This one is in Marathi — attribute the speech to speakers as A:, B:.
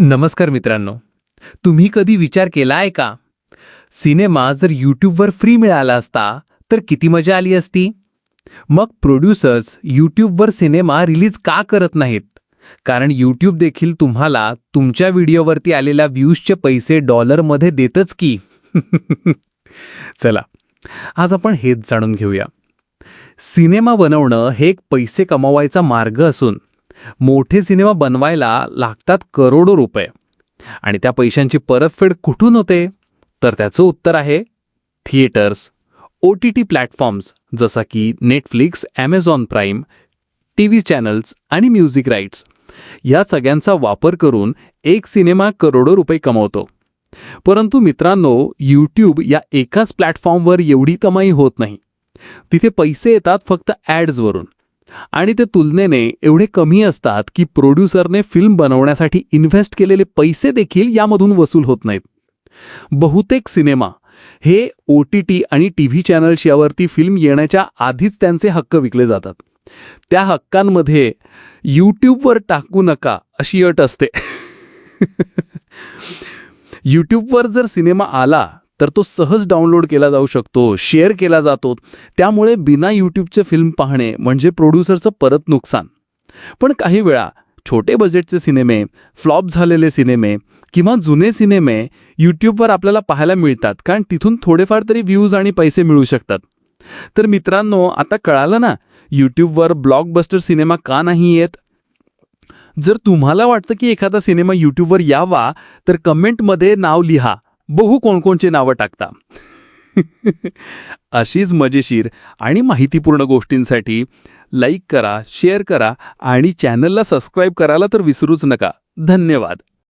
A: नमस्कार मित्रांनो. तुम्ही कधी विचार केला आहे का? सिनेमा जर यूट्यूबवर फ्री मिळाला असता तर किती मजा आली असती? मग प्रोड्युसर्स यूट्यूबवर सिनेमा रिलीज का करत नाहीत? कारण यूट्यूब देखील तुम्हाला तुमच्या व्हिडिओवरती आलेल्या व्ह्यूजचे पैसे डॉलरमध्ये देतच की. चला आज आपण हेच जाणून घेऊया. सिनेमा बनवणं हे एक पैसे कमवायचा मार्ग असून मोठे सिनेमा बनवायला लागतात करोडो रुपये. आणि त्या पैशांची परतफेड कुठून होते? तर त्याचं उत्तर आहे theatres O T T platforms जसा की Netflix Amazon Prime T V channels आणि म्युझिक राईट्स या सगळ्यांचा वापर करून एक सिनेमा करोडो रुपये कमवतो. परंतु मित्रांनो यूट्यूब या एकाच प्लॅटफॉर्मवर एवढी कमाई होत नाही. तिथे पैसे येतात फक्त ॲड्सवरून. आणि ते तुलनेने एवढे कमी असतात की प्रोड्युसरने फिल्म बनवण्यासाठी इन्व्हेस्ट केलेले पैसे देखील यामधून वसूल होत नाहीत. बहुतेक सिनेमा हे ओ टी टी आणि टी व्ही चॅनल्स यावरती फिल्म येण्याच्या आधीच त्यांचे हक्क विकले जातात. त्या हक्कांमध्ये यूट्यूबवर टाकू नका अशी अट असते. यूट्यूबवर जर सिनेमा आला तर तो सहज डाउनलोड केला जाऊ शकतो शेअर केला जातो. त्यामुळे बिना यूट्यूबचे फिल्म पाहणे म्हणजे प्रोड्युसरचं परत नुकसान. पण काही वेळा छोटे बजेटचे सिनेमे फ्लॉप झालेले सिनेमे किंवा जुने सिनेमे यूट्यूबवर आपल्याला पाहायला मिळतात कारण तिथून थोडेफार तरी व्ह्यूज आणि पैसे मिळू शकतात. तर मित्रांनो आता कळालं ना यूट्यूबवर ब्लॉकबस्टर सिनेमा का नाही येत? जर तुम्हाला वाटतं की एखादा सिनेमा यूट्यूबवर यावा तर कमेंटमध्ये नाव लिहा. बहु कोणकोणचे नावं टाकता. अशीच मजेशीर आणि माहितीपूर्ण गोष्टींसाठी लाईक करा शेअर करा आणि चॅनलला सबस्क्राईब करायला तर विसरूच नका. धन्यवाद.